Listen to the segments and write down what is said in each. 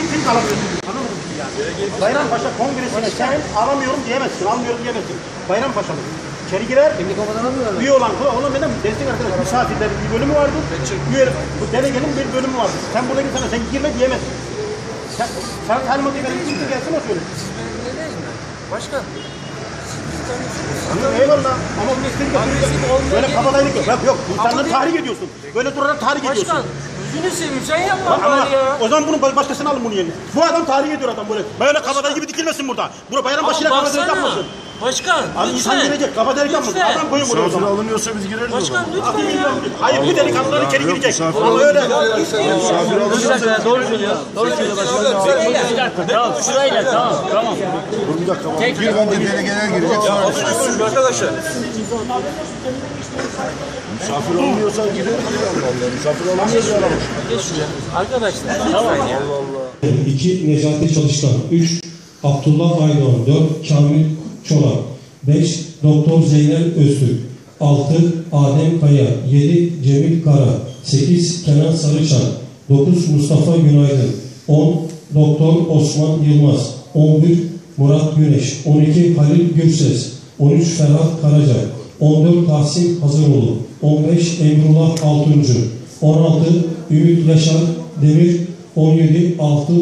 kim kim alamıyorsun? Anlamadım ki yani. Bayrampaşa kongresine sen alamıyorum diyemezsin, almıyorum diyemezsin. Bayrampaşa mı? İçeri girer. Şimdi kafadan almıyorlar. Üye olan, oğlum benim destek arkadaş misafirlerin bir bölümü vardı. Üye, bu delegenin bir bölümü vardı. Sen burada tane sen girme diyemezsin. Sen, sen talimatı verin, kim gelsin o söylesin. Başkan. Eyvallah. Ama bu istedik Böyle kabadayılık yok. Yok yok. İnsanları tahrik ediyorsun. Böyle durarak tahrik ediyorsun. Gözünü seveyim sen yapma bari ya. o zaman bunu başkasına alın bunu yerine. Bu adam tahrik ediyor adam böyle. Böyle kabadayı gibi dikilmesin burada. Burada bayram Ama başıyla baksana. yapmasın. Başkan Abi insan lütfen. gelecek kabadayılık yapmasın. Lütfen. Adam koyun buraya o zaman. alınıyorsa biz gireriz Başkan lütfen ya. Hayır bir delikanlılar içeri yok, girecek. misafir Ama öyle. Bir dakika doğru söylüyor. Doğru söylüyor başkanım. Bir dakika tamam. Şuraya gel tamam. Tamam. Dur bir dakika bak. Bir önce delegeler girecek. sonra Arkadaşlar. Misafir olmuyorsa gireriz. Allah Allah. Misafir olamıyorsa yaramış. Geç şuraya. Arkadaşlar lütfen ya. 2. Necati Çalışkan 3. Abdullah Aydoğan 4. Kamil Çolak 5. Doktor Zeynel Öztürk 6. Adem Kaya 7. Cemil Kara 8. Kenan Sarıçan 9. Mustafa Günaydın 10. Doktor Osman Yılmaz 11. Murat Güneş 12. Halil Gürses 13. Ferhat Karaca 14 Tahsin Hazıroğlu 15 Emrullah Altuncu. 16 Ümit Yaşar Demir. 17 6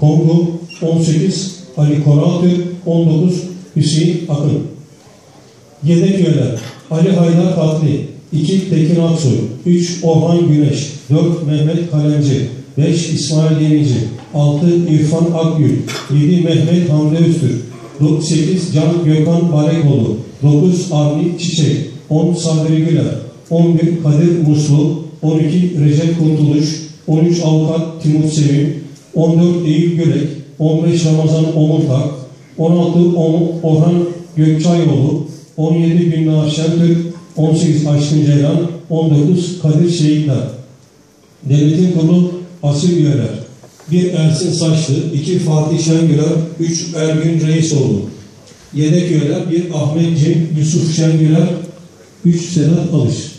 Kongo. 18 Ali Koratürk 19 Hüseyin Akın. Yedek üyeler Ali Haydar Fatli 2 Tekin Aksoy 3 Orhan Güneş 4 Mehmet Kalemci 5 İsmail Yenici 6 İrfan Akgül 7 Mehmet Hamdi Öztürk 8 Can Gökhan Barekoğlu 9 Avni Çiçek 10 Sabri Güler 11 Kadir Muslu 12 Recep Kurtuluş 13 Avukat Timur Sevim 14 Eyüp Gölek 15 Ramazan Omurtak 16 Om- Orhan Gökçayoğlu 17 Gülnar Şentürk 18 Aşkın Ceylan 19 Kadir Şehitler. Devletin kurulu asil üyeler 1 Ersin Saçlı 2 Fatih Şengüler 3 Ergün Reisoğlu. Yedek üyeler 1 Ahmet Cem Yusuf Şengüler 3 Sedat Alış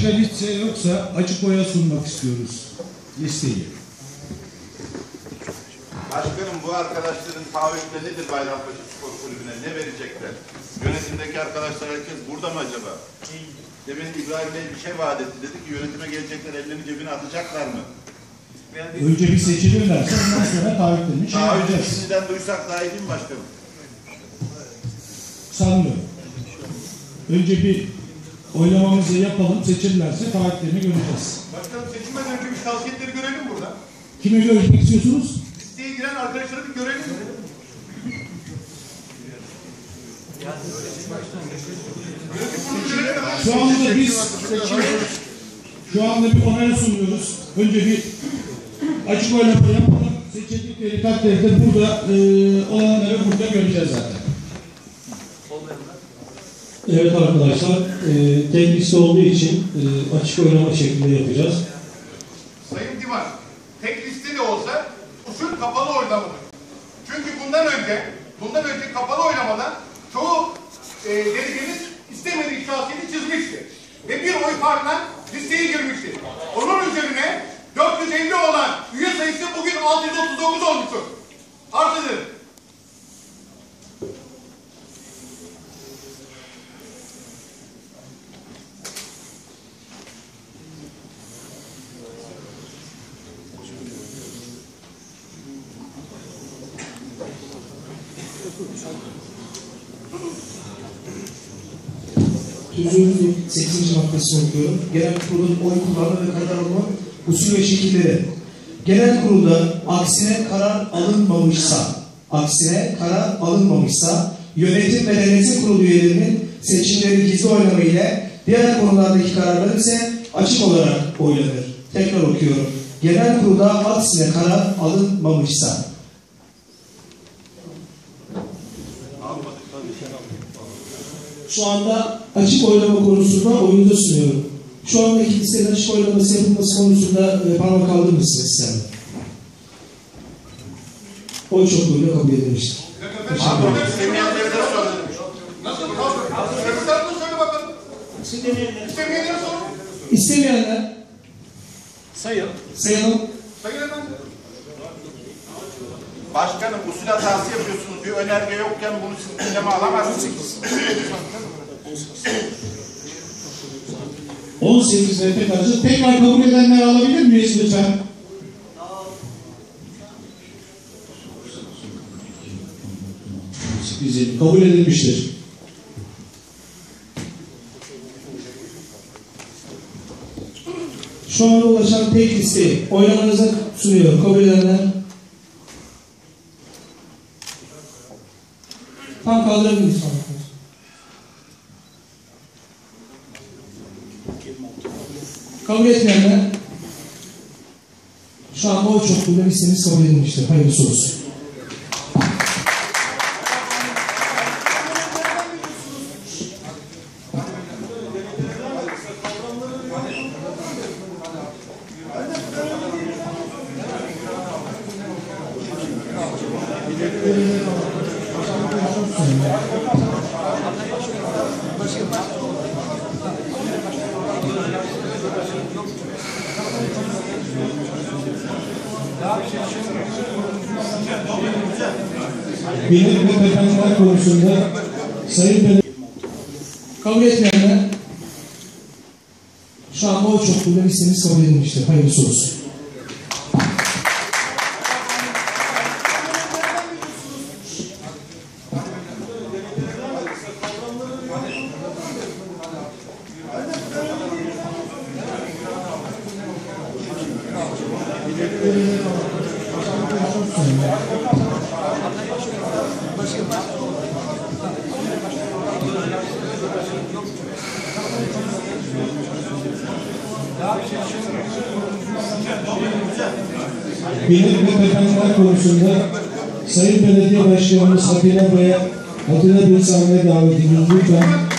Başka liste yoksa açık oya sunmak istiyoruz listeyi. Başkanım bu arkadaşların taahhütle nedir Bayrampaşa Spor Kulübü'ne? Ne verecekler? Yönetimdeki arkadaşlar herkes burada mı acaba? Demin İbrahim Bey bir şey vaat etti. Dedi ki yönetime gelecekler ellerini cebine atacaklar mı? Önce bir seçilirlerse ondan sonra taahhütlerini şey yapacağız. şimdiden duysak daha iyi değil mi başkanım? Sanmıyorum. Önce bir oylamamızı yapalım, seçilirlerse taahhütlerini göreceğiz. Başkanım seçilmeden önce bir şahsiyetleri görelim burada. Kime görmek istiyorsunuz? Listeye giren arkadaşları bir görelim. Şu anda biz şu anda bir onaya sunuyoruz. Önce bir açık oylama yapalım. Seçildikleri takdirde burada e, olanları burada göreceğiz zaten. Evet arkadaşlar, e, tek olduğu için e, açık oylama şeklinde yapacağız. Sayın Divan, tek liste de olsa usul kapalı oylamadır. Çünkü bundan önce, bundan önce kapalı oylamada çoğu e, delegemiz istemediği şahsiyeti çizmişti. Ve bir oy farkla listeye girmişti. Onun üzerine 450 olan üye sayısı bugün 639 olmuştur. Arz Tüzüğün 8. maddesini okuyorum. Genel kurulun oy kullanma ve karar alma usul ve şekilleri. Genel kurulda aksine karar alınmamışsa, aksine karar alınmamışsa, yönetim ve denetim kurulu üyelerinin seçimleri gizli oylama ile diğer konulardaki kararlar ise açık olarak oylanır. Tekrar okuyorum. Genel kurulda aksine karar alınmamışsa, Şu anda açık oylama konusunda oyunuza sunuyorum. Şu andaki listenin açık oylaması yapılması konusunda e, parmak kaldırır mısınız sen? Oy çokluğuyla kabul edilmiştir. İstemeyenler Sayın. sayalım. Sayın efendim. Başkanım usul hatası yapıyorsunuz. Bir önerge yokken bunu siz gündeme alamazsınız. 18 ve karşı tekrar kabul edenler alabilir miyiz lütfen? Güzel. Kabul edilmiştir. Şu anda ulaşan tek listeyi oylamanıza sunuyorum. Kabul edenler. Tam kaldırabilir miyiz? Kabul etmeyenler. Şu anda oy çokluğuyla listemiz kabul edilmiştir. Hayırlısı olsun. Bilim ve tekanlar konusunda Sayın Belediye Kabul etmeyenler. Şu anda oy çokluğuyla listemiz kabul edilmiştir. Hayırlısı olsun. Bilim ve tekanlar konusunda Sayın Belediye Başkanımız Atilla Bey'e Atilla Bey sahneye davet ediyoruz. Lütfen